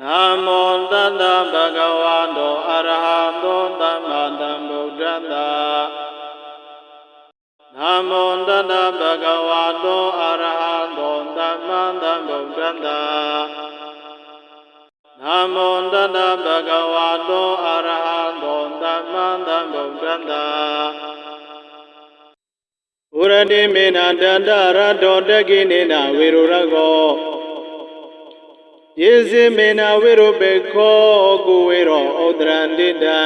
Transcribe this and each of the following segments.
နာမောတတ္တဗဂဝတောအရဟံသောသမ္မာသမ္ဗုဒ္ဓတ္တနာမောတတ္တဗဂဝတောအရဟံသောသမ္မာသမ္ဗုဒ္ဓတ္တနာမောတတ္တဗဂဝတောအရဟံသောသမ္မာသမ္ဗုဒ္ဓတ္တဥရတိမေနတတ္တရတောတကိနေနဝေရုရကော ယေစီမေနဝိရုပေခောကုဝေရောဩဒရန္တိတံ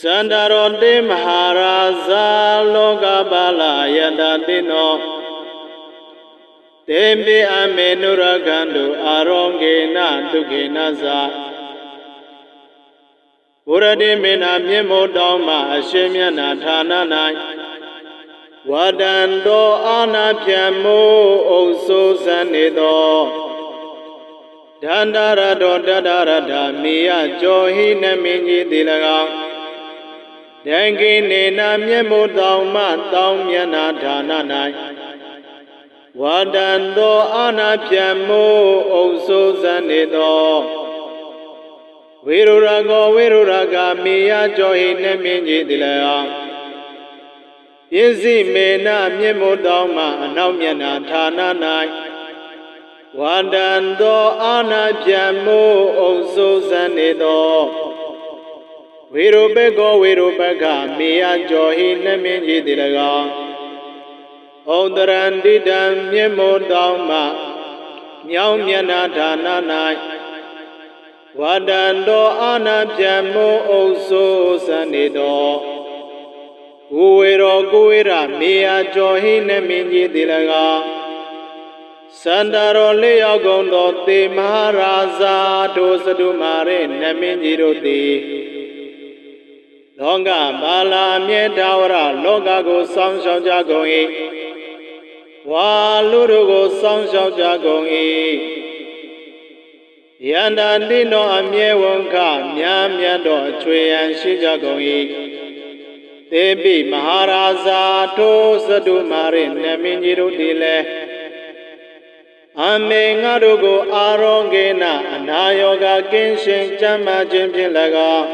သန္တရောတေမဟာရာဇာလောကပါလယတတိနောတေပိအမေနုရကန္တုအာရောဂေနဒုက္ခေနဇာဘုရတိမေနမြင့်မို့တောင်းမှအရှင်မြတ်နာဌာန၌ဝဒံတောအာနာဖြံမို့အုပ်ဆိုးစံနေသော ဒန္တရတောတတရတမေယကြောဟိနမင်းကြီးတိ၎င်းဒံကိနေနာမျက်မို့တောင်မှတောင်းမျက်နာဌာန၌ဝါဒံသောအာနာဖြံမို့အုပ်ဆိုးစံနေသောဝေရုရကောဝေရုရကမေယကြောဟိနမင်းကြီးတိ၎င်းပစ္စည်းမေနမျက်မို့တောင်မှအနောက်မျက်နာဌာန၌ ဝန္တံသောအာနာပြံမို့အုပ်စိုးစံနေသောဝေရုပကောဝေရုပကမေယကြောဟိနှမင်းကြီးတည်း၎င်းဩဒရန္တိတံမြင့်မို့တောင်းမှမြောင်းမျက်နာဌာန၌ဝန္တံသောအာနာပြံမို့အုပ်စိုးစံနေသောကိုဝေရောကိုဝေရမေယကြောဟိနှမင်းကြီးတည်း၎င်း စန္ဒရောလေးရောက်ကုန်သောသေမဟာရာဇာတို့စတုမာရဲနမင်းကြီးတို့သည်လောကဘာလာမြေတာဝရလောကကိုစောင့်ရှောက်ကြကုန်၏ဝါလူတို့ကိုစောင့်ရှောက်ကြကုန်၏ယန္တာတိနောအမြဲဝန်ခမြားမြတ်သောအချွေရန်ရှိကြကုန်၏သေပိမဟာရာဇာတို့စတုမာရဲနမင်းကြီးတို့သည်လည်း အမေငါတို့ကို အာရောဂေနအနာယောဂကင်းရှင်ကျမ်းမာခြင်းဖြင့်၎င်း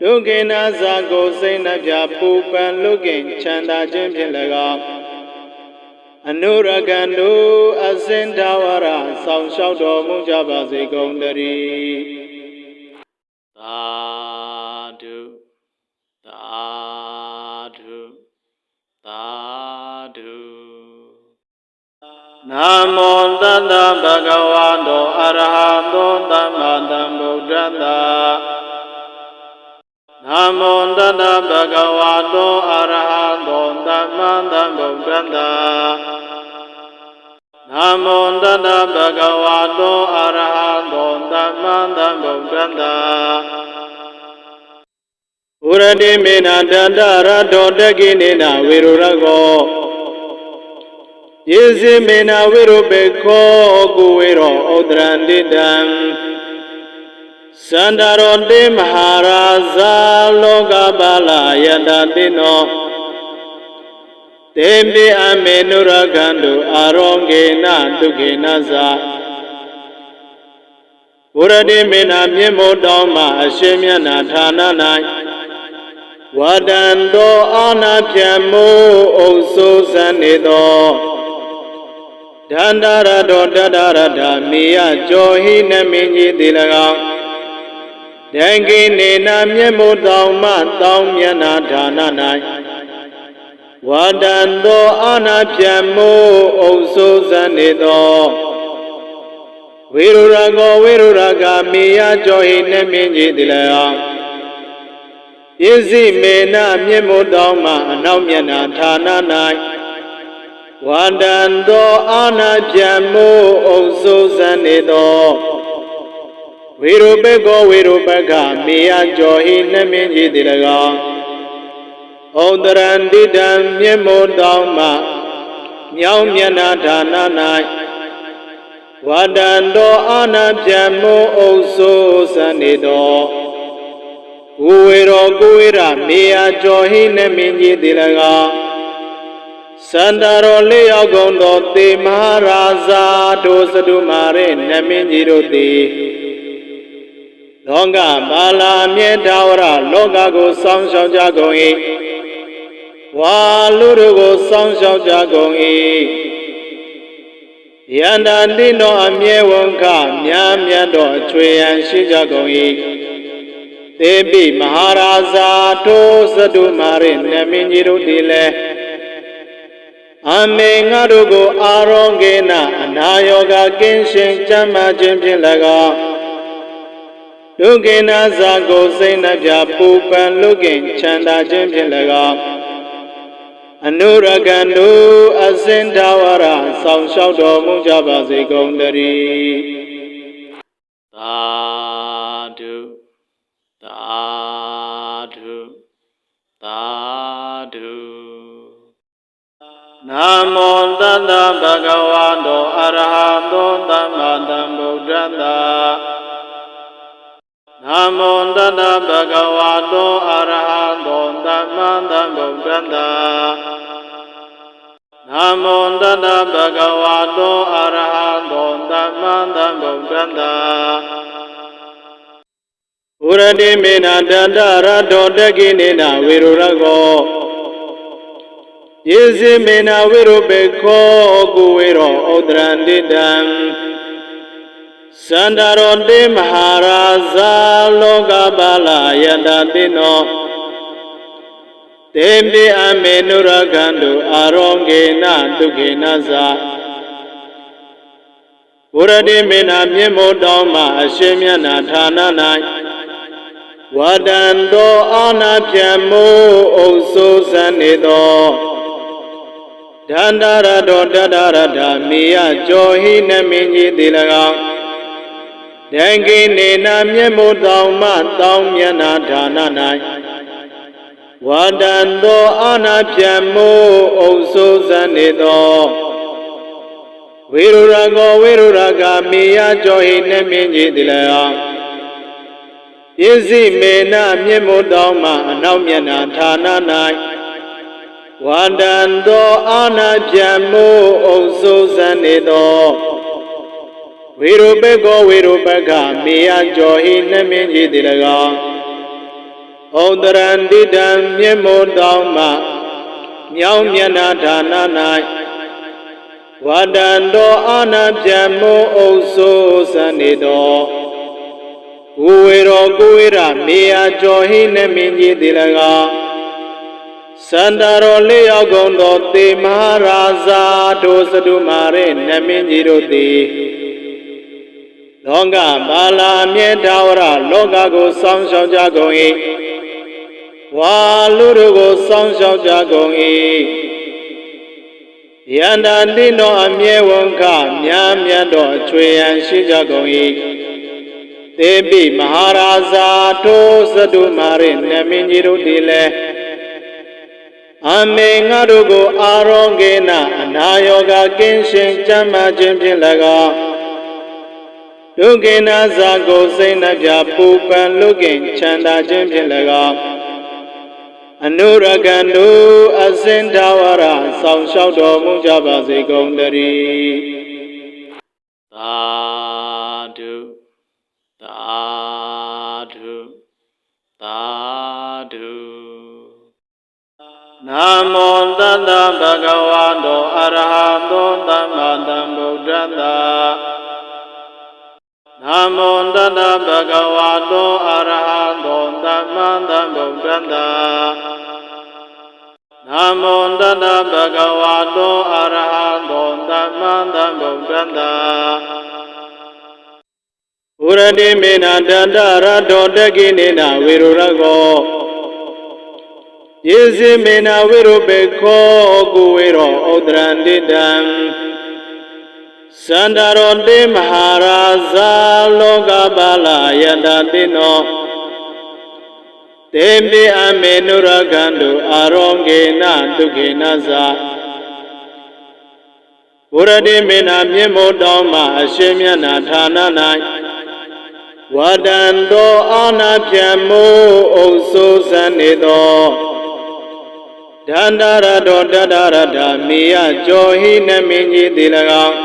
ဒုက္ခေနဇာကိုစိတ်နှပြပူပန်လုကင်ချမ်းသာခြင်းဖြင့်၎င်းအနုရကံတို့အစင်တဝရဆောင်လျှောက်တော်မူကြပါစေကုန်တည်းသာဓုသာဓုသာဓု နာမောတတ္တဗဂဝတောအရဟံသောသမ္မာသမ္ဗုဒ္ဓတ္တနာမောတတ္တဗဂဝတောအရဟံသောသမ္မာသမ္ဗုဒ္ဓတ္တနာမောတတ္တဗဂဝတောအရဟံသောသမ္မာသမ္ဗုဒ္ဓတ္တဥရတိမေနတတ္တရတောတကိနေနဝေရုရကော ယေစီမေနဝိရုပေခောကုဝေရောဩဒရန္တိတံသန္တရောတေမဟာရာဇာလောကပါလယတတိနောတေပိအမေနုရကန္တုအာရောဂေနဒုက္ခေနဇာဘုရတိမေနမြင့်မို့တောင်းမှအရှင်မြတ်နာဌာန၌ဝဒံသောအာနာဖြံမို့အုပ်စိုးစံနေသော ဒန္တရတောတတရတမေယကြောဟိနမင်းကြီးတိ၎င်းဒံကိနေနာမျက်မို့တောင်မှတောင်းမျက်နာဌာန၌ဝါဒံသောအာနာဖြံမို့အုပ်စိုးစံနေသောဝေရုရကောဝေရုရကမေယကြောဟိနမင်းကြီးတိ၎င်းပစ္စည်းမေနမျက်မို့တောင်မှအနောက်မျက်နာဌာန၌ ဝန္တံသောအာနာပြံမို့အုပ်စိုးစံနေသောဝေရုပကောဝေရုပကမေယကြောဟိနှမင်းကြီးတိ၎င်းဩဒရန္တိတံမြင့်မို့တောင်းမှမြောင်းမျက်နာဌာန၌ဝန္တံသောအာနာပြံမို့အုပ်စိုးစံနေသောဝေရောကိုဝေရမေယကြောဟိနှမင်းကြီးတိ၎င်း စန္ဒရောလေးယောက်ကုန်သောတေမဟာရာဇာတို့စတုမာရဲနမင်းကြီးတို့သည်လောကပါလာမြေတာဝရလောကကိုစောင့်ရှောက်ကြကုန်၏ဝါလူတို့ကိုစောင့်ရှောက်ကြကုန်၏ယန္တာတိနောအမြဲဝန်ခမြားမြတ်သောအချွေရန်ရှိကြကုန်၏သေပိမဟာရာဇာတို့စတုမာရဲနမင်းကြီးတို့သည်လည်း အမေငါတို့ကို အာရောဂေနအနာယောဂကင်းရှင်ကျမ်းမာခြင်းဖြင့်၎င်းဒုက္ခေနဇာကိုစိတ်နှပြပူပန်လုကင်ချမ်းသာခြင်းဖြင့်၎င်းအနုရကံတို့အစင်သာဝရဆောင်လျှောက်တော်မူကြပါစေကုန်တည်းသာဓုသာဓုသာဓု နာမောတတ္တဗုဒ္ဓဝါတောအရဟံသောသမ္မာသမ္ဗုဒ္ဓတ္တနာမောတတ္တဗုဒ္ဓဝါတောအရဟံသောသမ္မာသမ္ဗုဒ္ဓတ္တနာမောတတ္တဗုဒ္ဓဝါတောအရဟံသောသမ္မာသမ္ဗုဒ္ဓတ္တဥရတိမေနတတ္တရတောတကိနေနဝေရုရကော ယေစေမေနဝိရုပေခောကုဝေရောဩဒရန္တိတံသန္တာရောတေမဟာရာဇာလောကပါလာယတတိနောတေပိအမေနုရခန္တုအာရောဂေနဒုက္ခေနဇာဘုရတိမေနမြင့်မို့တောင်းမှအရှင်မြတ်နာဌာန၌ဝဒံတောအာနာဖြံမိုးအုပ်စိုးစံနေသော ဒန္တာရတောတတရထမေယကြောဟိနမင်းကြီးတိ၎င်းဒံကိနေနာမျက်မို့တောင်မှတောင်းမျက်နာဌာန၌ဝါဒံသောအာနာဖြံမိုးအုပ်စိုးစံနေသောဝေရုရကောဝေရုရကမေယကြောဟိနမင်းကြီးတိ၎င်းပစ္စည်းမေနမျက်မို့တောင်မှအနောက်မျက်နာဌာန၌ ဝန္တံသောအာနာပြံမိုးအုပ်စိုးစံနေသောဝေရုပေကောဝေရုပကမေယကျော်ဟိနှမင်းကြီးတိ၎င်းဩတရန္တိတံမြေမို့တောင်းမှမြောင်းမျက်နာဌာန၌ဝန္တံသောအာနာပြံမိုးအုပ်စိုးစံနေသောဝဝေရောကိုဝေရမေယကျော်ဟိနှမင်းကြီးတိ၎င်း စန္ဒရောလေးယောက်ကုန်သောတေမဟာရာဇာတို့စတုမာရဲနမင်းကြီးတို့သည်လောကပါလာမြေတာဝရလောကကိုစောင့်ရှောက်ကြကုန်၏ဝါလူတို့ကိုစောင့်ရှောက်ကြကုန်၏ယန္တာတိနောအမြဲဝန်ခမြားမြတ်သောအချွေရန်ရှိကြကုန်၏သေပိမဟာရာဇာတို့စတုမာရဲနမင်းကြီးတို့သည်လည်း အမေငါတို့ကို အာရောဂေနအနာယောဂကင်းရှင်ကျမ်းမာခြင်းဖြင့်၎င်းဒုက္ခေနဇာကိုစိတ်နှပြပူပန်လုကင်ချမ်းသာခြင်းဖြင့်၎င်းအနုရကံတို့အစင်သာဝရဆောင်လျှောက်တော်မူကြပါစေကုန်တည်းသာဓုသာ နာမောတတ္တဗုဒ္ဓဝါတောအရဟံသောသမ္မာသမ္ဗုဒ္ဓတ္တနာမောတတ္တဗုဒ္ဓဝါတောအရဟံသောသမ္မာသမ္ဗုဒ္ဓတ္တနာမောတတ္တဗုဒ္ဓဝါတောအရဟံသောသမ္မာသမ္ဗုဒ္ဓတ္တဥရတိမေနတတ္တရတောတကိနေနဝေရုရကော ယေစေမေနဝိရုပေခောကုဝေရောဩဒရန္တိတံသန္တာရောတေမဟာရာဇာလောကပါလာယတတိနောတေပိအမေနုရကန္တုအာရောဂေနဒုက္ခေနဇာဘုရတိမေနမြင့်မို့တောင်းမှအရှင်မြတ်နာဌာန၌ဝဒံသောအာနာဖြံမိုးအုပ်စိုးစံနေသော ဒန္တာရတောတတ္တရတမေယကြောဟိနမင်းကြီးတိ၎င်း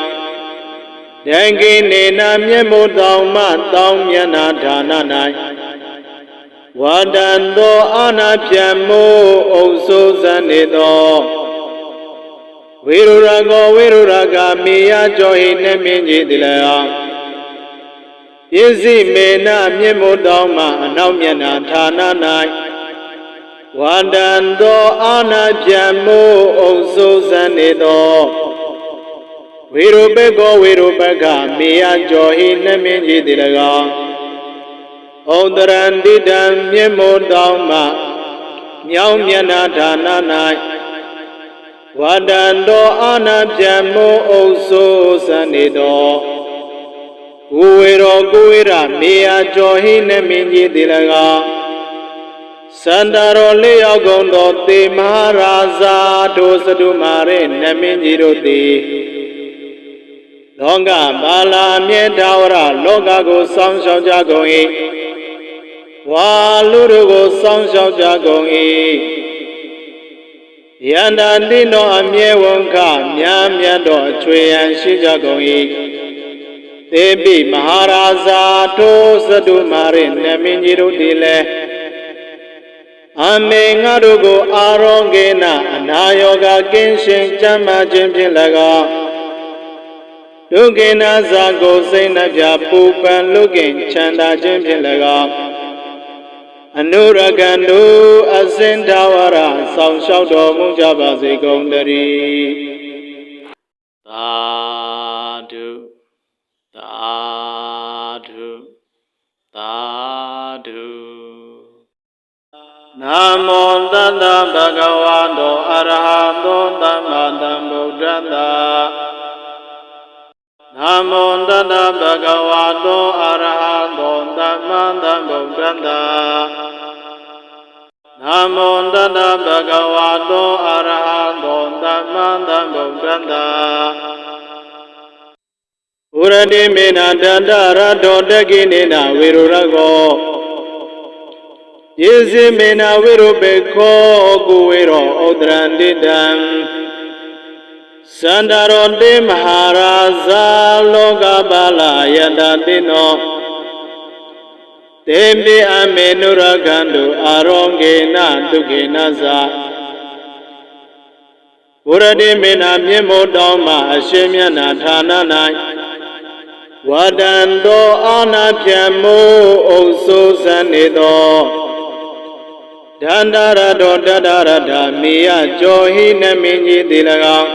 ဒံကိနေနာမျက်မို့တောင်မှတောင်းမျက်နာဌာန၌ဝါဒံသောအာနာပြံမို့အုပ်စိုးစံနေသောဝေရုရကောဝေရုရကမေယကြောဟိနမင်းကြီးတိ၎င်းပစ္စည်းမေနမျက်မို့တောင်းမှအနောက်မျက်နာဌာန၌ ဝန္တံသောအာနာပြံမို့အုပ်စိုးစံနေသောဝေရုပေကောဝေရုပကမေယကြောဟိနမင်းကြီးတိ၎င်းဩတရန္တိတံမြင့်မို့တောင်းမှမြောင်းမျက်နာဌာန၌ဝန္တံသောအာနာပြံမို့အုပ်စိုးစံနေသောဝဝေရောကိုဝေရမေယကြောဟိနမင်းကြီးတိ၎င်း စန္ဒရောလေးရောက်ကုန်သောသေမဟာရာဇာတို့စတုမာရဲနမင်းကြီးတို့သည်လောကပါလာမြဲတာဝရလောကကိုစောင့်ရှောက်ကြကုန်၏ဝါလူတို့ကိုစောင့်ရှောက်ကြကုန်၏ယန္တာတိနောအမြဲဝန်ခမြားမြတ်သောအချွေရန်ရှိကြကုန်၏သေပိမဟာရာဇာတို့စတုမာရဲနမင်းကြီးတို့သည်လည်း အမေငါတို့ကို အာရောဂေနအနာယောဂကင်းရှင်ကျမ်းမာခြင်းဖြင့်၎င်းဒုက္ခေနာဇာကိုစိတ်နှပြပူပန်လုကင်ချမ်းသာခြင်းဖြင့်၎င်းအနုရကံတို့အစင်တဝရဆောင်လျှောက်တော်မူကြပါစေကုန်တည်းသာဓုသာဓုသာဓု နာမောတတ္တဗဂဝတောအရဟံသောသမ္မာသမ္ဗုဒ္ဓတ္တနာမောတတ္တဗဂဝတောအရဟံသောသမ္မာသမ္ဗုဒ္ဓတ္တနာမောတတ္တဗဂဝတောအရဟံသောသမ္မာသမ္ဗုဒ္ဓတ္တဥရတိမေနတတ္တရတောတကိနေနဝေရုရကော ယေဇိမေနဝိရုပေခောကုဝေရောဩဒရန္တိတံသန္တာရောတေမဟာရာဇာလောကပါလာယတတိနောတေပိအမေနုရကန္တုအာရောဂေနဒုက္ခေနသဘုရတိမေနမြင့်မို့တောင်းမှအရှင်မြတ်နာဌာန၌ဝဒံတောအာနာပြံမို့အုပ်စိုးစံနေသော ဒန္တာရတောတတ္တရတမေယကြောဟိနမင်းကြီးတိ၎င်း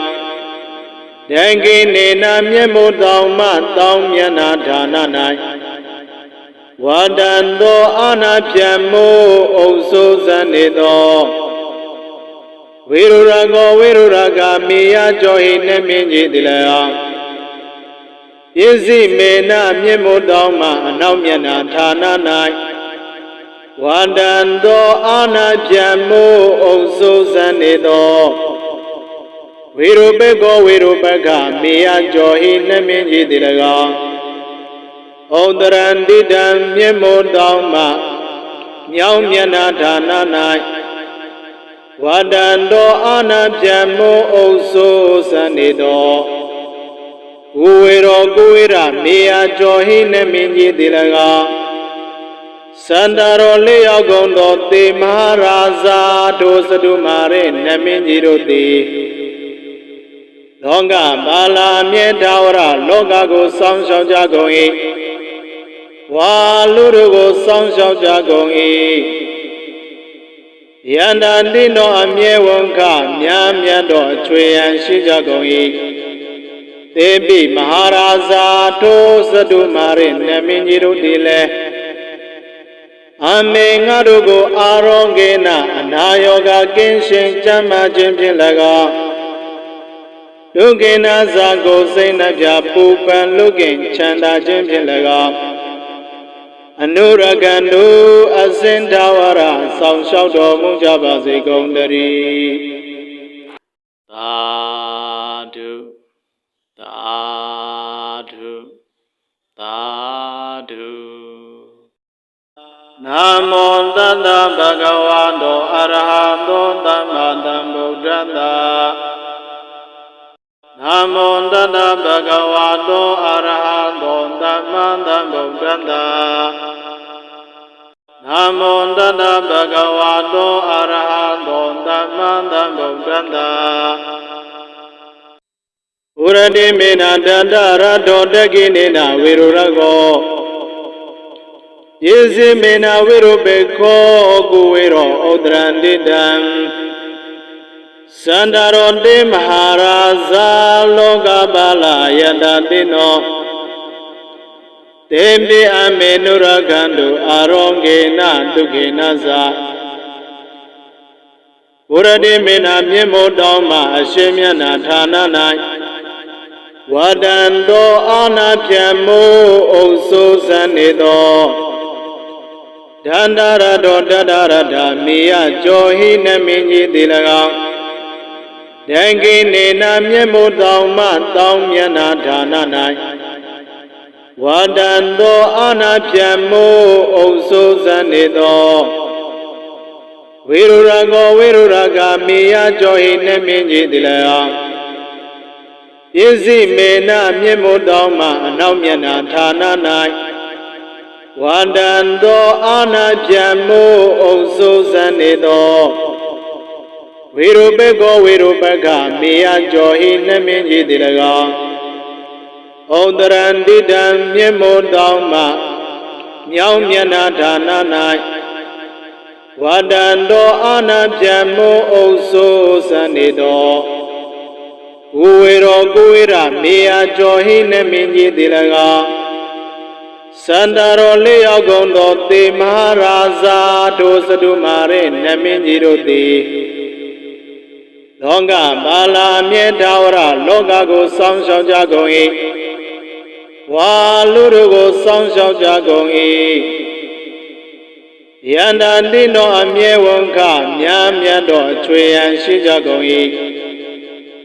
ဒံကိနေနာမျက်မို့တောင်မှတောင်းမျက်နာဌာန၌ဝါဒံသောအာနာပြံမို့အုပ်စိုးစံနေသောဝေရုရကောဝေရုရကမေယကြောဟိနမင်းကြီးတိ၎င်းပစ္စည်းမေနမျက်မို့တောင်မှအနောက်မျက်နာဌာန၌ ဝန္တံသောအာနာပြံမို့အုပ်စိုးစံနေသောဝေရုပေကောဝေရုပကမေယကြောဟိနမင်းကြီးတိ၎င်းဩတရန္တိတံမြင့်မို့တောင်းမှမြောင်းမျက်နာဌာန၌ဝန္တံသောအာနာပြံမို့အုပ်စိုးစံနေသောဝဝေရောကိုဝေရမေယကြောဟိနမင်းကြီးတိ၎င်း စန္ဒရောလေးရောက်ကုန်သောသေမဟာရာဇာတို့စတုမာရဲနမင်းကြီးတို့သည်လောကပါလာမြဲတာဝရလောကကိုစောင့်ရှောက်ကြကုန်၏ဝါလူတို့ကိုစောင့်ရှောက်ကြကုန်၏ယန္တာတိနောအမြဲဝန်ခမြားမြတ်သောအချွေရန်ရှိကြကုန်၏သေပိမဟာရာဇာတို့စတုမာရဲနမင်းကြီးတို့သည်လည်း အမေငါတို့ကို အာရောဂေနအနာယောဂကင်းရှင်ကျမ်းမာခြင်းဖြင့်၎င်းဒုက္ခေနာဇာကိုစိတ်နှပြပူပန်လုကင်ချမ်းသာခြင်းဖြင့်၎င်းအနုရကံတို့အစင်တဝရဆောင်လျှောက်တော်မူကြပါစေကုန်တည်းသာဓုသာဓုသာ နာမောတတ္တဗဂဝတောအရဟတောသမ္မာသမ္ဗုဒ္ဓတ္တနာမောတတ္တဗဂဝတောအရဟတောသမ္မာသမ္ဗုဒ္ဓတ္တနာမောတတ္တဗဂဝတောအရဟတောသမ္မာသမ္ဗုဒ္ဓတ္တဥရတိမေနတန္တရတောတကိနေနဝေရုရကော ယေစီမေနဝိရုပေခောကုဝေရောဩဒရန္တိတံသန္တာရောတေမဟာရာဇာလောကပါလယတတိနောတေပိအမေနုရကန္တုအာရောဂေနဒုက္ခေနသဘုရတိမေနမြင့်မို့တောင်းမှအရှင်မြတ်နာဌာန၌ဝဒံတောအာနာပြံမိုးအုပ်စိုးစံနေသော ဒန္တရတောတတရတမေယကြောဟိနမင်းကြီးတိ၎င်းဒံကိနေနာမြတ်မို့တောင်မှတောင်းမျက်နာဌာန၌ဝန္တန်သောအာနာပြံမိုးအုပ်စိုးစံနေသောဝေရုရကောဝေရုရကမေယကြောဟိနမင်းကြီးတိ၎င်းပစ္စည်းမေနမြတ်မို့တောင်မှအနောက်မျက်နာဌာန၌ ဝန္တန်သောအာနာပြံမိုးအုပ်စိုးစံနေသောဝေရုပကောဝေရုပကမေယကြောဟိနှမင်းကြီးတိ၎င်းဩဒရန္တိတံမြင့်မို့တောင်းမှမြောင်းမျက်နာဌာန၌ဝန္တန်သောအာနာပြံမိုးအုပ်စိုးစံနေသောဝဝေရောကိုဝေရမေယကြောဟိနှမင်းကြီးတိ၎င်း စန္ဒရောလေးရောက်ကုန်သောသေမဟာရာဇာတို့စတုမာရဲနမင်းကြီးတို့သည်လောကပါလာမြဲတာဝရလောကကိုစောင့်ရှောက်ကြကုန်၏ဝါလူတို့ကိုစောင့်ရှောက်ကြကုန်၏ယန္တာတိနောအမြဲဝန်ခမြားမြတ်သောအချွေရန်ရှိကြကုန်၏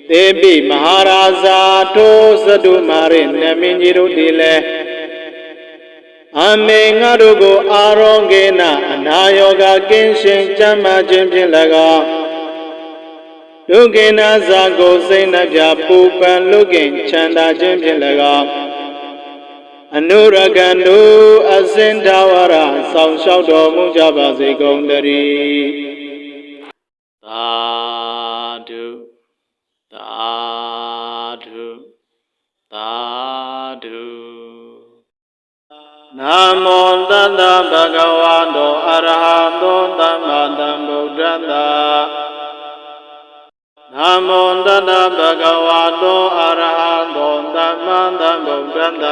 သေပိမဟာရာဇာတို့စတုမာရဲနမင်းကြီးတို့သည်လည်း အမေငါတို့ကို အာရောဂေနအနာယောဂကင်းရှင်ကျမ်းမာခြင်းဖြင့်၎င်းဒုက္ခေနဇာကိုစိတ်နှပြပူပန်လုကင်ချမ်းသာခြင်းဖြင့်၎င်းအနုရကံတို့အစင်တဝရဆောင်လျှောက်တော်မူကြပါစေကုန်တည်းသာဓုသာဓုသာဓု နာမောတတ္တဗဂဝတောအရဟတောသမ္မာသမ္ဗုဒ္ဓတ္တနာမောတတ္တဗဂဝတောအရဟတောသမ္မာသမ္ဗုဒ္ဓတ္တ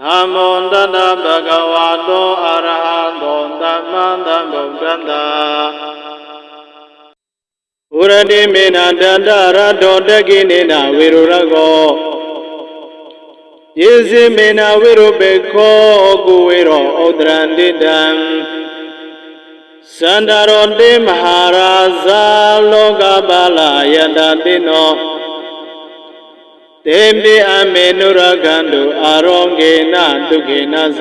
နာမောတတ္တဗဂဝတောအရဟတောသမ္မာသမ္ဗုဒ္ဓတ္တဥရတိမေနတတ္တရတောတကိနေနဝေရုရကော ယေစီမေနဝိရုပေခောကုဝေရောဩဒရန္တိတံသန္တာရောတေမဟာရာဇာလောကပါလယတတိနောတေပိအမေနုရကန္တုအာရောဂေနဒုက္ခေနသ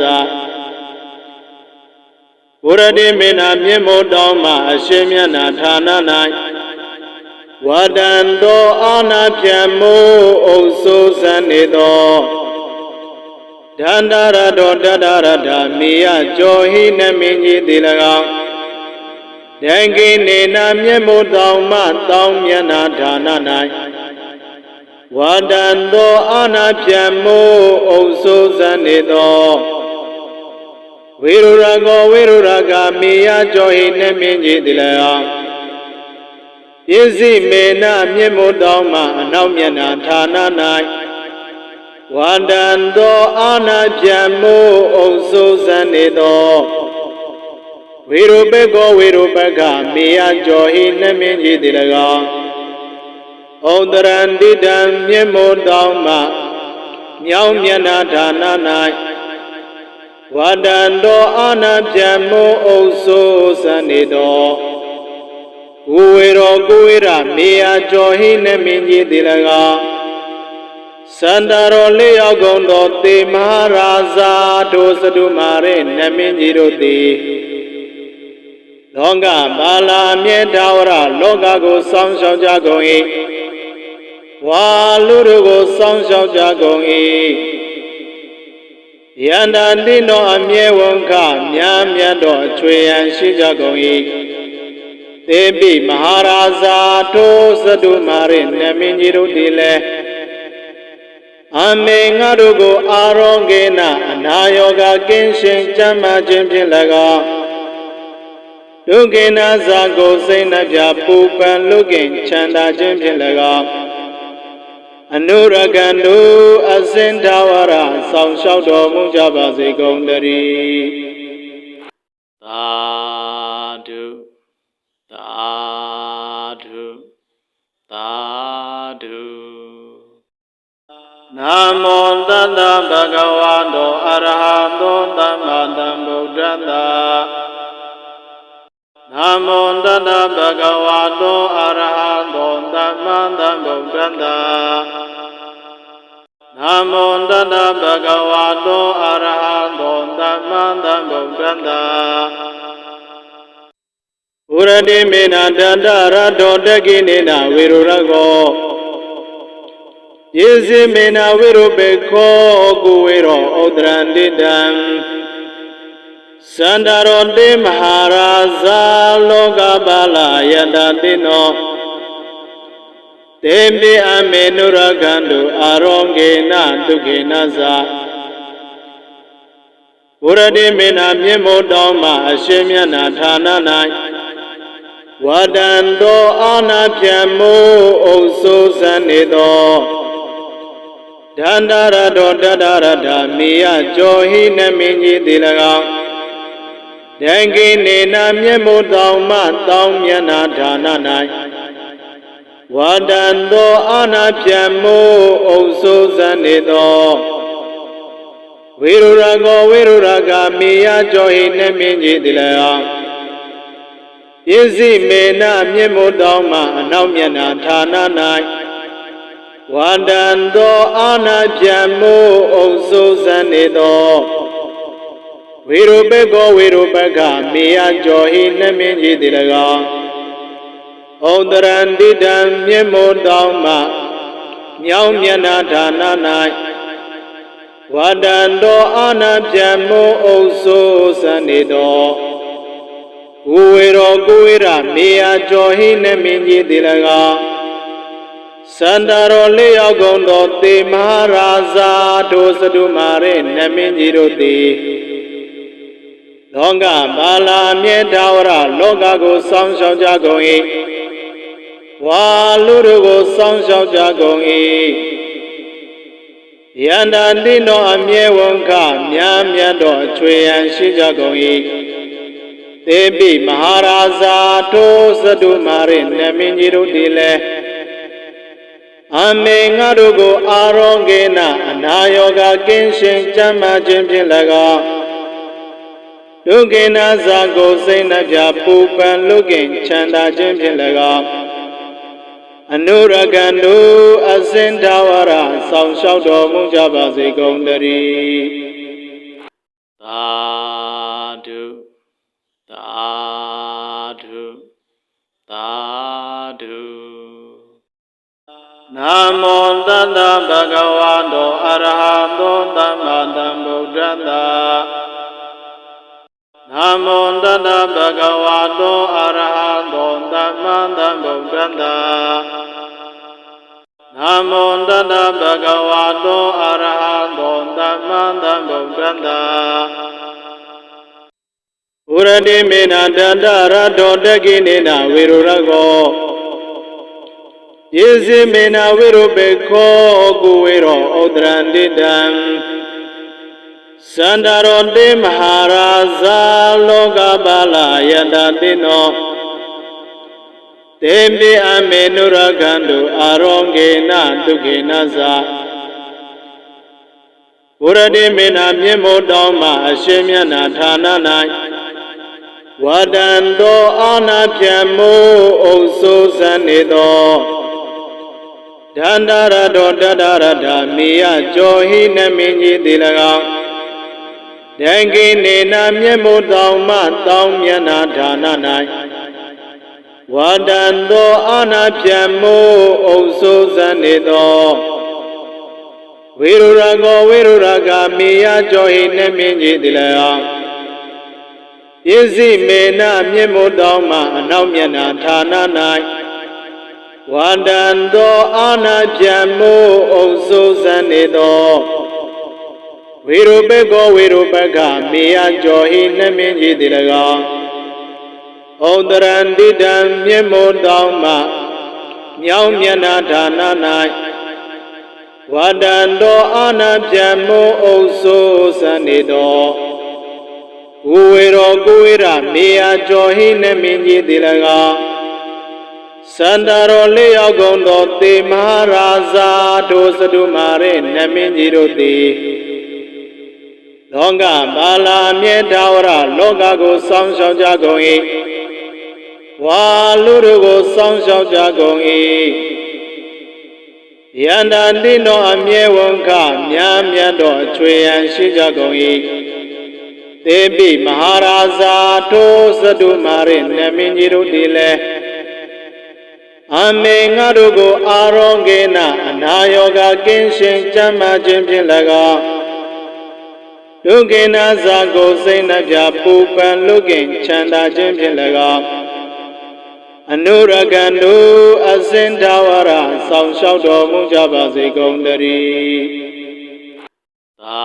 ဘုရတိမေနမြင့်မို့တောင်းမှအရှင်မြတ်နာဌာန၌ဝဒံတောအာနာပြံမိုးအုပ်စိုးစံနေသော ဒန္တရတောတတရတမေယကြောဟိနမင်းကြီးတိ၎င်းဒံကိနေနာမြတ်မို့တောင်းမှတောင်းမျက်နာဌာန၌ဝါဒံသောအာနာပြံမိုးအုပ်စိုးစံနေသောဝေရုရကောဝေရုရကမေယကြောဟိနမင်းကြီးတိ၎င်းပစ္စည်းမေနမြင့်မို့တောင်းမှအနောက်မျက်နာဌာန၌ ဝန္တန်သောအာနာပြံမိုးအုပ်စိုးစံနေသောဝေရုပကောဝေရုပကမေယကြောဟိနှမင်းကြီးတိ၎င်းဩဒရန္တိတံမြင့်မို့တောင်းမှမြောင်းမျက်နာဌာန၌ဝန္တန်သောအာနာပြံမိုးအုပ်စိုးစံနေသောဝဝေရောကိုဝေရမေယကြောဟိနှမင်းကြီးတိ၎င်း စန္ဒရောလေးယောက်ကုန်သောတေမဟာရာဇာတို့စတုမာရဲနမင်းကြီးတို့သည်လောကဘာလာမြေတာဝရလောကကိုစောင့်ရှောက်ကြကုန်၏ဝါလူတို့ကိုစောင့်ရှောက်ကြကုန်၏ယန္တာတိနောအမြဲဝန်ခမြားမြတ်သောအချွေရန်ရှိကြကုန်၏သေပိမဟာရာဇာတို့စတုမာရဲနမင်းကြီးတို့သည်လည်း အမေငါတို့ကို အာရောဂေနအနာယောဂကင်းရှင်းကြမ်းမာခြင်းဖြင့်၎င်းဒုက္ခေနဇာကိုစိတ်နှပြပူပန်လုကင်ချမ်းသာခြင်းဖြင့်၎င်းအနုရကံတို့အစင်တဝရဆောင်လျှောက်တော်မူကြပါစေကုန်တည်းသာဓုသာဓုသာဓု နာမောတတ္တဗဂဝတောအရဟံသောသမ္မာသမ္ဗုဒ္ဓတ္တနာမောတတ္တဗဂဝတောအရဟံသောသမ္မာသမ္ဗုဒ္ဓတ္တနာမောတတ္တဗဂဝတောအရဟံသောသမ္မာသမ္ဗုဒ္ဓတ္တဥရတိမေနတတ္တရတောတကိနေနဝေရုရကော ယေဇိမေနဝိရုပေခောကုဝေရောဩဒရန္တိတံသန္တာရောတေမဟာရာဇာလောကပါလာယတတိနောတေပိအမေနုရကံတုအာရောဂေနဒုက္ခေနဇာဘုရတိမေနမြင့်မို့တောင်းမှအရှင်မြတ်နာဌာန၌ဝဒံတောအာနာဖြံမိုးအုပ်စိုးစံနေသော ဒန္တရတောတတရတမေယကြောဟိနမင်းကြီးတိ၎င်းတံကိနေနာမျက်မှောတောင်မှတောင်းမျက်နာဌာန၌ဝါဒံသောအာနာဖြံမိုးအုပ်စိုးစံနေသောဝေရုရကောဝေရုရကမေယကြောဟိနမင်းကြီးတိ၎င်းပစ္စည်းမေနမျက်မှောတောင်မှအနောက်မျက်နာဌာန၌ ဝန္တံသောအာနာပြံမိုးအုပ်စိုးစံနေသောဝေရုပကောဝေရုပကမေယကျော်ဟိနှမင်းကြီးတည်း၎င်းဩဒရန္တိတံမြင့်မို့တောင်းမှမြောင်းမျက်နာဌာန၌ဝန္တံသောအာနာပြံမိုးအုပ်စိုးစံနေသောကိုဝေရောကိုဝေရမေယကျော်ဟိနှမင်းကြီးတည်း၎င်း စန္ဒရောလေးယောက်ကုန်သောတေမဟာရာဇာတို့စတုမာရဲနမင်းကြီးတို့သည်လောကဘာလာမြေတာဝရလောကကိုစောင့်ရှောက်ကြကုန်၏ဝါလူတို့ကိုစောင့်ရှောက်ကြကုန်၏ယန္တာတိနောအမြဲဝန်ခမြားမြတ်သောအချွေရန်ရှိကြကုန်၏သေပိမဟာရာဇာတို့စတုမာရဲနမင်းကြီးတို့သည်လည်း အမေငါတို့ကို အာရောဂေနအနာယောဂကင်းရှင်းကြမ်းမာခြင်းဖြင့်၎င်းဒုက္ခေနဇာကိုစိတ်နှပြပူပန်လုကင်ချမ်းသာခြင်းဖြင့်၎င်းအနုရကံတို့အစင်တဝရဆောင်လျှောက်တော်မူကြပါစေကုန်တည်းသာဓုသာဓုသာဓု နာမောတတ္တဗဂဝတောအရဟံသောသမ္မာသမ္ဗုဒ္ဓတ္တနာမောတတ္တဗဂဝတောအရဟံသောသမ္မာသမ္ဗုဒ္ဓတ္တနာမောတတ္တဗဂဝတောအရဟံသောသမ္မာသမ္ဗုဒ္ဓတ္တဥရတိမေနတတ္တရတောတကိနေနဝေရုရကော ယေဇိမေနဝိရုပေခောကုဝေရောဩဒရန္တိတံသန္တာရောတေမဟာရာဇာလောကပါလာယတတိနောတေပိအမေနုရကံတုအာရောဂေနဒုက္ခေနဇာဘုရတိမေနမြင့်မို့တောင်းမှအရှင်မြတ်နာဌာန၌ဝဒံသောအာနာဖြံမိုးအုပ်စိုးစံနေသော ဒန္တာရတောတတရတမေယကြောဟိနမင်းကြီးတိ၎င်းဒံကိနေနာမျက်မှောတောင်မှတောင်းမျက်နာဌာန၌ဝါဒံသောအာနာပြံမိုးအုပ်စိုးစံနေသောဝေရုရကောဝေရုရကမေယကြောဟိနမင်းကြီးတိ၎င်းပစ္စည်းမေနမျက်မှောတောင်မှအနောက်မျက်နာဌာန၌ ဝန္တံသောအာနာပြံမိုးအုပ်စိုးစံနေသောဝေရုပကောဝေရုပကမေယကြောဟိနှမင်းကြီးတိ၎င်းဩတရန္တိတံမြင့်မို့တောင်းမှမြောင်းမျက်နာဌာန၌ဝန္တံသောအာနာပြံမိုးအုပ်စိုးစံနေသောဝဝေရောကိုဝေရမေယကြောဟိနှမင်းကြီးတိ၎င်း စန္ဒရောလေးရောက်ကုန်သောတေမဟာရာဇာတို့စတုမာရဲနမင်းကြီးတို့သည်လောကပါလာမြေတာဝရလောကကိုစောင့်ရှောက်ကြကုန်၏ဝါလူတို့ကိုစောင့်ရှောက်ကြကုန်၏ယန္တာတိနောအမြဲဝန်ခမြားမြတ်သောအချွေရန်ရှိကြကုန်၏သေပိမဟာရာဇာတို့စတုမာရဲနမင်းကြီးတို့သည်လည်း အမေငါတို့ကို အာရောဂေနအနာယောဂကင်းရှင်းကျမ်းမာခြင်းဖြင့်၎င်းဒုက္ခေနာဇာကိုစိတ်နှပြပူပန်လုကင်ချမ်းသာခြင်းဖြင့်၎င်းအနုရကံတို့အစင်သာဝရဆောင်လျှောက်တော်မူကြပါစေကုန်တည်းသာ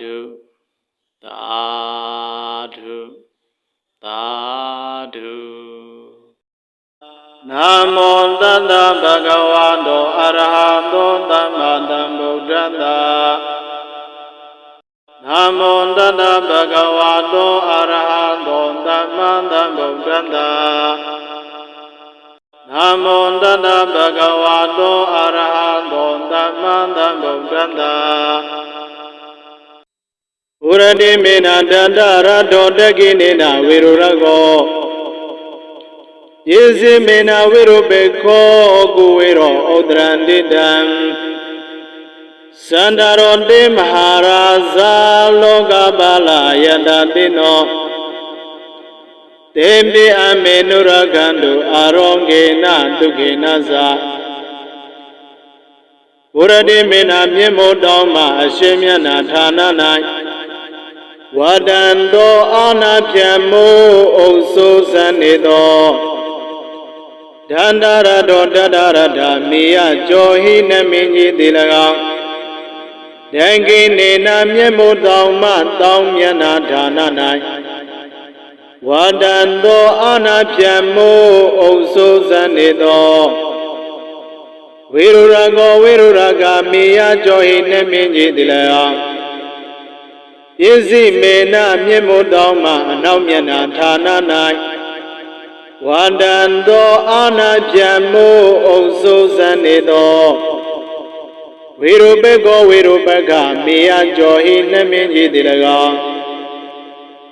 ဓုသာဓုသာဓု နာမောတတ္တဗုဒ္ဓဝါတောအရဟံသောသမ္မာသမ္ဗုဒ္ဓတ္တနာမောတတ္တဗုဒ္ဓဝါတောအရဟံသောသမ္မာသမ္ဗုဒ္ဓတ္တနာမောတတ္တဗုဒ္ဓဝါတောအရဟံသောသမ္မာသမ္ဗုဒ္ဓတ္တဥရတိမေနတတ္တရတောတကိနေနဝေရုရကော ယေစီမေနဝိရုပေခောကုဝေရောဩဒရန္တိတံသန္တာရောတေမဟာရာဇာလောကပါလာယတတိနောတေပိအမေနုရကံတုအာရောဂေနဒုက္ခေနဇာဘုရတိမေနမြင့်မို့တောင်းမှအရှင်မြတ်နာဌာန၌ဝဒံသောအာနာပြံမိုးအုပ်စိုးစံနေသော ဒန္တာရတောတတရတမေယကြောဟိနမင်းကြီးတိ၎င်းဒံကိနေနာမျက်မှောတောင်မှတောင်းမျက်နာဌာန၌ဝါဒံသောအာနာပြံမိုးအုပ်စိုးစံနေသောဝေရုရကောဝေရုရကမေယကြောဟိနမင်းကြီးတိ၎င်းပစ္စည်းမေနမျက်မှောတောင်မှအနောက်မျက်နာဌာန၌ ဝန္တံသောအာနာပြံမိုးအုပ်စိုးစံနေသောဝေရုပကောဝေရုပကမေယကြောဟိနှမင်းကြီးတိ၎င်း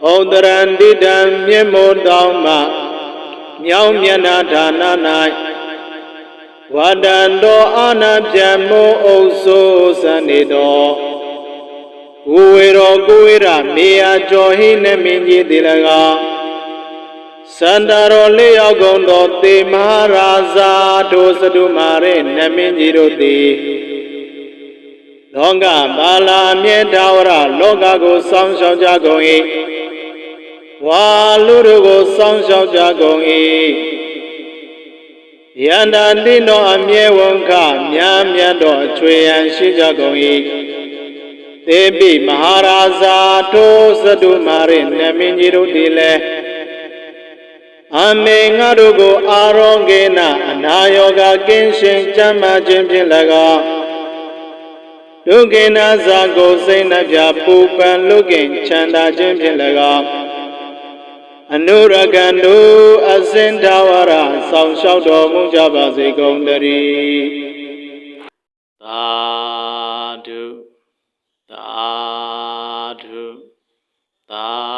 ဩတရန္တိတံမြင့်မို့တောင်းမှမြောင်းမျက်နာဌာန၌ဝန္တံသောအာနာပြံမိုးအုပ်စိုးစံနေသောဝဝေရောကိုဝေရမေယကြောဟိနှမင်းကြီးတိ၎င်း စန္ဒရောလေးရောက်ကုန်သောတေမဟာရာဇာတို့စတုမာရဲနမင်းကြီးတို့သည်လောကပါလာမြေတာဝရလောကကိုစောင့်ရှောက်ကြကုန်၏ဝါလူတို့ကိုစောင့်ရှောက်ကြကုန်၏ယန္တာတိနောအမြဲဝန်ခမြားမြတ်သောအချွေရန်ရှိကြကုန်၏သေပိမဟာရာဇာတို့စတုမာရဲနမင်းကြီးတို့သည်လည်း အာမေငါတို့ကို အာရောဂေနအနာယောဂကင်းရှင်ကျမ်းမာခြင်းဖြင့်၎င်းဒုက္ခိနာဇာကိုစိတ်နှပြပူပန်လုကင်ချမ်းသာခြင်းဖြင့်၎င်းအနုရကံတို့အစင်တဝရဆောင်လျှောက်တော်မူကြပါစေကုန်တည်းသာဓုသာဓုသာ